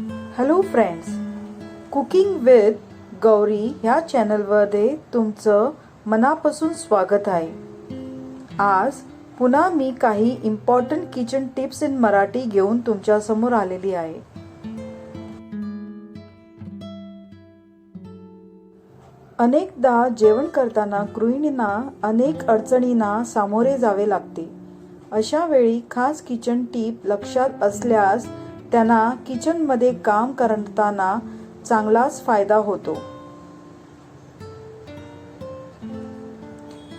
Hello friends cooking with Gauri ह्या चॅनलमध्ये तुमचं मनापासून स्वागत आहे. आज पुन्हा मी काही important kitchen tips in Marathi घेऊन तुमच्यासमोर आलेली आहे. अनेकदा जेवण करताना गृहिणींना अनेक अडचणींना सामोरे जावे लागते. अशा वेळी खास किचन टीप लक्षात असल्यास त्यांना किचनमध्ये काम करताना चांगलाच फायदा होतो.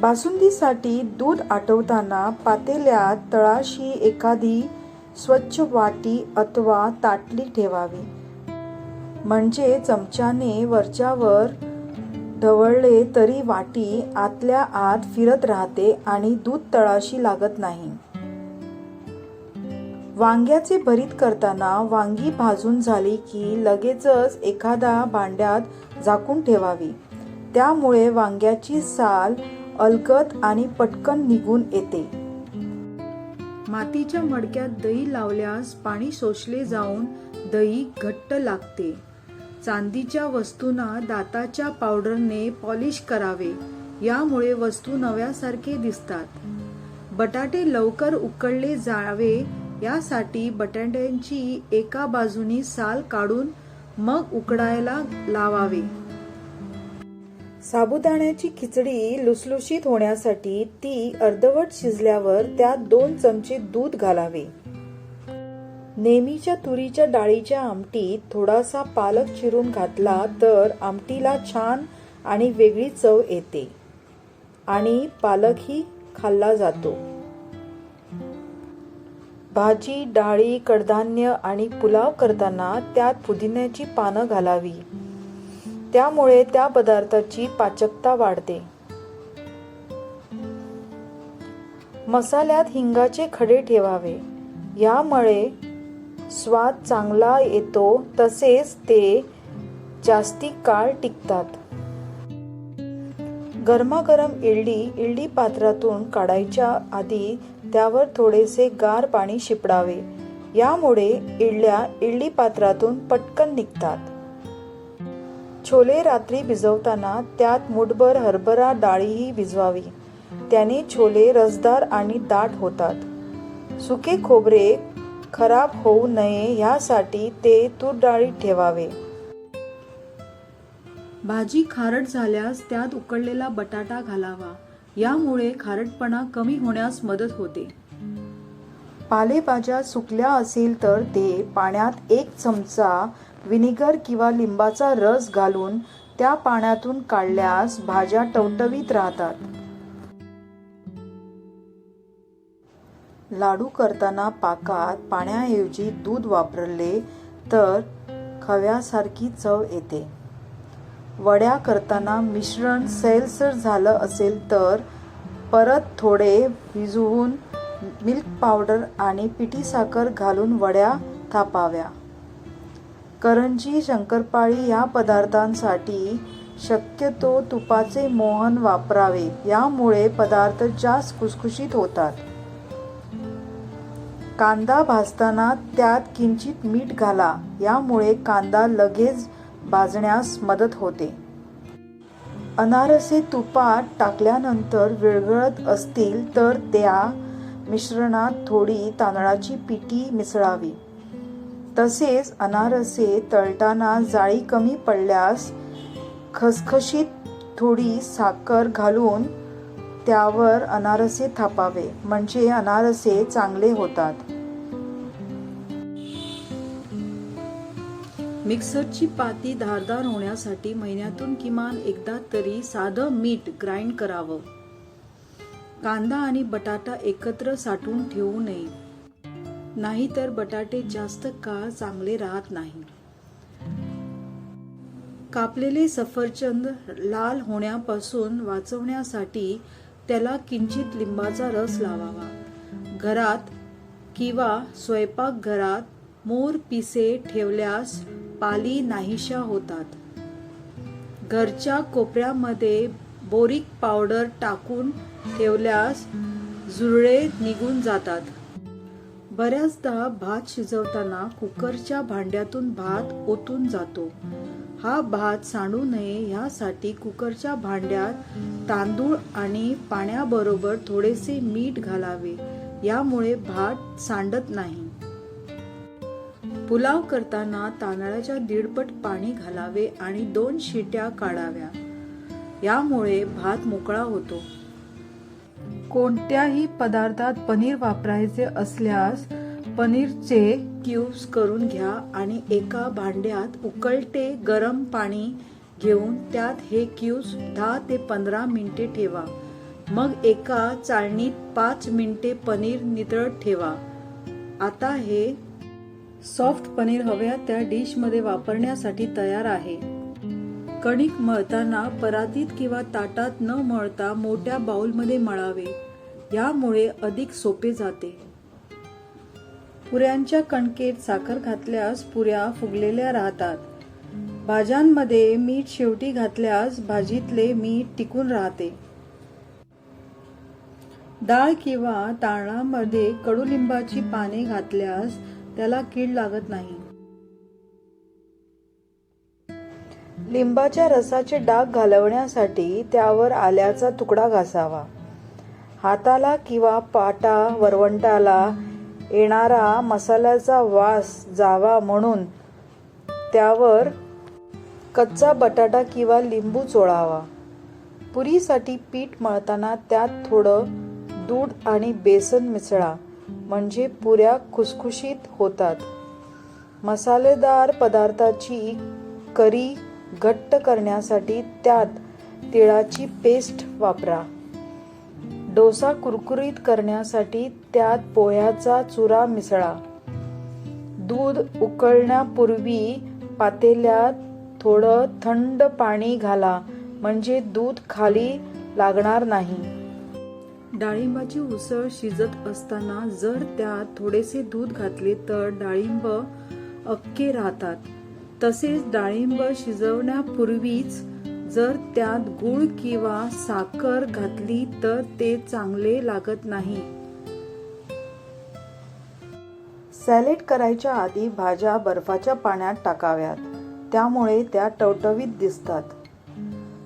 बासुंदीसाठी दूध आटवताना पातेल्यात तळाशी एखादी स्वच्छ वाटी अथवा ताटली ठेवावी. म्हणजे चमच्याने वरच्यावर ढवळले तरी वाटी आतल्या आत फिरत राहते आणि दूध तळाशी लागत नाही. वांग्याचे भरीत करताना वांगी भाजून झाली की लगेचच एखादा भांड्यात झाकून ठेवावी. त्यामुळे वांग्याची साल अलगत आणि पटकन निघून येते. मातीच्या मडक्यात दही लावल्यास पाणी शोषले जाऊन दही घट्ट लागते. चांदीच्या वस्तूंना दाताच्या पावडरने पॉलिश करावे. यामुळे वस्तू नव्यासारखे दिसतात. बटाटे लवकर उकळले जावे यासाठी बटाट्यांची एका बाजूनी साल काढून मग उकडायला लावावे. साबुदाण्याची खिचडी लुसलुशीत होण्यासाठी ती अर्धवट शिजल्यावर त्यात दोन चमचे दूध घालावे. नेहमीच्या तुरीच्या डाळीच्या आमटीत थोडासा पालक चिरून घातला तर आमटीला छान आणि वेगळी चव येते आणि पालकही खाल्ला जातो. भाजी डाळी कडधान्य आणि पुलाव करताना त्यात पुदिन्याची पानं घालावी. त्यामुळे त्या पदार्थाची पाचकता वाढते. मसाल्यात हिंगाचे खडे ठेवावे. यामुळे स्वाद चांगला येतो तसेच ते जास्ती काळ टिकतात. गरमागरम इडली इडली पात्रातून काढायच्या आधी त्यावर थोडेसे गार पाणी शिपडावे. यामुळे इडल्या इडली पात्रातून पटकन निघतात. छोले रात्री भिजवताना त्यात मुठभर हरभरा डाळीही भिजवावी. त्याने छोले रसदार आणि दाट होतात. सुके खोबरे खराब होऊ नये यासाठी ते तूर डाळीत ठेवावे. भाजी खारट झाल्यास त्यात उकळलेला बटाटा घालावा. यामुळे खारटपणा कमी होण्यास मदत होते. पालेभाज्या सुकल्या असेल तर ते पाण्यात एक चमचा व्हिनेगर किंवा लिंबाचा रस घालून त्या पाण्यातून काढल्यास भाज्या टवटवीत राहतात. लाडू करताना पाकात पाण्याऐवजी दूध वापरले तर खव्यासारखी चव येते. वड्या करताना मिश्रण सैलसर झालं असेल तर परत थोडे भिजवून मिल्क पावडर आणि पिठी साखर घालून वड्या थापाव्या. करंजी शंकरपाळी या पदार्थांसाठी शक्यतो तुपाचे मोहन वापरावे. यामुळे पदार्थ जास्त खुसखुशीत होतात. कांदा भाजताना त्यात किंचित मीठ घाला. यामुळे कांदा लगेच भाजण्यास मदत होते. अनारसे तुपात टाकल्यानंतर विरघळत असतील तर त्या मिश्रणात थोडी तांदळाची पिठी मिसळावी. तसेच अनारसे तळताना जाळी कमी पडल्यास खसखशीत थोडी साखर घालून त्यावर अनारसे थापावे म्हणजे अनारसे चांगले होतात. मिक्सरची पाती धारदार होण्यासाठी महिन्यातून किमान एकदा तरी साधं मीठ ग्राइंड करावं. कांदा आणि बटाटा एकत्र साठवून ठेवू नये. नाहीतर बटाटे जास्त काळ चांगले राहत नाही. कापलेले सफरचंद लाल होण्यापासून वाचवण्यासाठी त्याला किंचित लिंबाचा रस लावावा. घरात किंवा स्वयंपाकघरात मोर पिसे ठेवल्यास पाली नाहीशा होतात. घरच्या कोपऱ्यामध्ये बोरिक पावडर टाकून ठेवल्यास जुरळे निघून जातात. बऱ्याचदा भात शिजवताना कुकरच्या भांड्यातून भात ओतून जातो. हा भात सांडू नये यासाठी कुकरच्या भांड्यात तांदूळ आणि पाण्याबरोबर थोडेसे मीठ घालावे. यामुळे भात सांडत नाही. पुलाव करताना तांदळाच्या दीडपट पाणी घालावे आणि दोन शिट्या काढाव्या. यामुळे भात मोकळा होतो. कोणत्याही पदार्थात पनीर वापरायचे असल्यास पनीरचे क्यूब्स करून घ्या आणि एका भांड्यात उकळते गरम पाणी घेऊन त्यात हे क्यूब्स दहा ते पंधरा मिनिटे ठेवा. मग एका चाळणीत पाच मिनिटे पनीर नितळत ठेवा. आता हे सॉफ्ट पनीर हव्या त्या डिशमध्ये वापरण्यासाठी तयार आहे. कणिक मळताना परातीत किंवा ताटात न मळता मोठ्या बाउलमध्ये मळावे. यामुळे अधिक सोपे जाते. पुऱ्यांच्या कणकेत साखर घातल्यास पुऱ्या फुगलेल्या राहतात. भाज्यांमध्ये मीठ शेवटी घातल्यास भाजीतले मीठ टिकून राहते. डाळ किंवा तांदळामध्ये कडुलिंबाची पाने घातल्यास त्याला कीड लागत नाही. लिंबाच्या रसाचे डाग घालवण्यासाठी त्यावर आल्याचा तुकडा घासावा. हाताला किंवा पाटा वरवंटाला येणारा मसाल्याचा वास जावा म्हणून त्यावर कच्चा बटाटा किंवा लिंबू चोळावा. पुरीसाठी पीठ मळताना त्यात थोडं दूध आणि बेसन मिसळा. म्हणजे पुऱ्या खुसखुशीत होतात. मसालेदार पदार्थाची करी घट्ट करण्यासाठी त्यात तिळाची पेस्ट वापरा. डोसा कुरकुरीत करण्यासाठी त्यात पोह्याचा चुरा मिसळा. दूध उकळण्यापूर्वी पातेल्यात थोडं थंड पाणी घाला म्हणजे दूध खाली लागणार नाही. डाळिंबाची उसळ शिजत असताना जर त्यात थोडेसे दूध घातले तर डाळिंब अक्के राहतात. तसेच डाळिंब शिजवण्यापूर्वीच जर त्यात गूळ किंवा साखर घातली तर ते चांगले लागत नाही. सॅलेड करायच्या आधी भाज्या बर्फाच्या पाण्यात टाकाव्यात. त्यामुळे त्या टवटवीत दिसतात.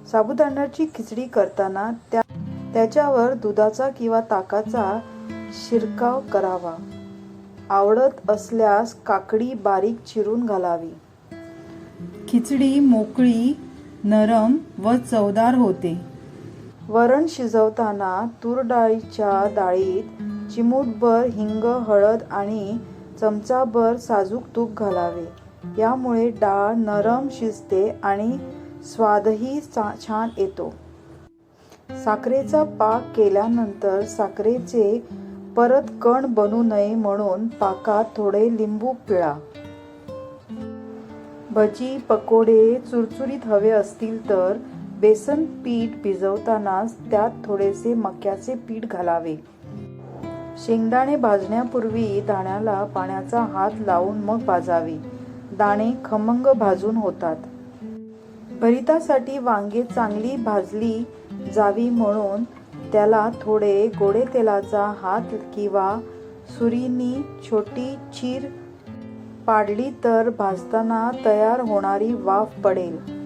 साबुदाण्याची खिचडी करताना त्या त्याच्यावर दुधाचा किंवा ताकाचा शिरकाव करावा. आवडत असल्यास काकडी बारीक चिरून घालावी. खिचडी मोकळी नरम व चवदार होते. वरण शिजवताना तूर डाळीच्या डाळीत चिमूटभर हिंग हळद आणि चमचाभर साजूक तूप घालावे. यामुळे डाळ नरम शिजते आणि स्वादही छान येतो. साखरेचा पाक केल्यानंतर साखरेचे परत कण बनू नये म्हणून पाकात थोडे लिंबू पिळा. भजी पकोडे चुरचुरीत हवे असतील तर बेसन पीठ भिजवतानाच त्यात थोडेसे मक्याचे पीठ घालावे. शेंगदाणे भाजण्यापूर्वी दाण्याला पाण्याचा हात लावून मग भाजावे. दाणे खमंग भाजून होतात. भरितासाठी वांगे चांगली भाजली जावी म्हणून त्याला थोडे गोडे तेलाचा हात किंवा सुरीनी छोटी चीर पाडली तर भाजताना तयार होणारी वाफ पडेल.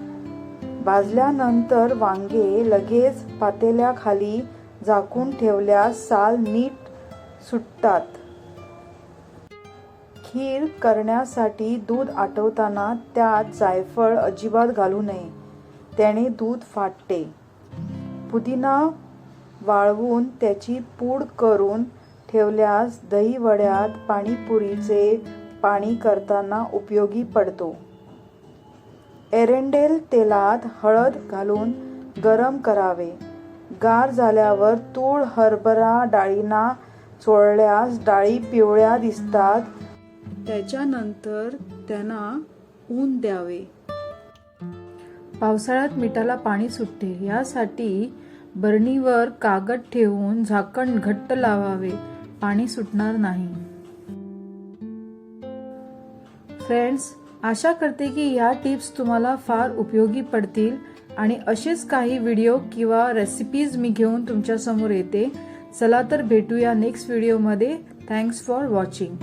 भाजल्यानंतर वांगे लगेच पातेल्याखाली झाकून ठेवल्यास साल नीट सुटतात. खीर करण्यासाठी दूध आटवताना त्यात जायफळ अजिबात घालू नये. त्याने दूध फाटते. पुदिना वाळवून त्याची पूड करून ठेवल्यास दही वड्यात पाणीपुरीचे पाणी करताना उपयोगी पडतो. एरेंडेल तेलात हळद घालून गरम करावे. गार झाल्यावर तूळ हरभरा डाळींना चोळल्यास डाळी पिवळ्या दिसतात. त्याच्यानंतर त्यांना ऊन द्यावे. पावसाळ्यात मिठाला पाणी सुटते. यासाठी बरणीवर कागद ठेवून झाकण घट्ट लावावे. पाणी सुटणार नाही. फ्रेंड्स आशा करते की या टिप्स तुम्हाला फार उपयोगी पडतील आणि असेच काही व्हिडिओ किंवा रेसिपीज मी घेऊन तुमच्यासमोर येते. चला तर भेटूया नेक्स्ट व्हिडिओमध्ये थँक्स फॉर वॉचिंग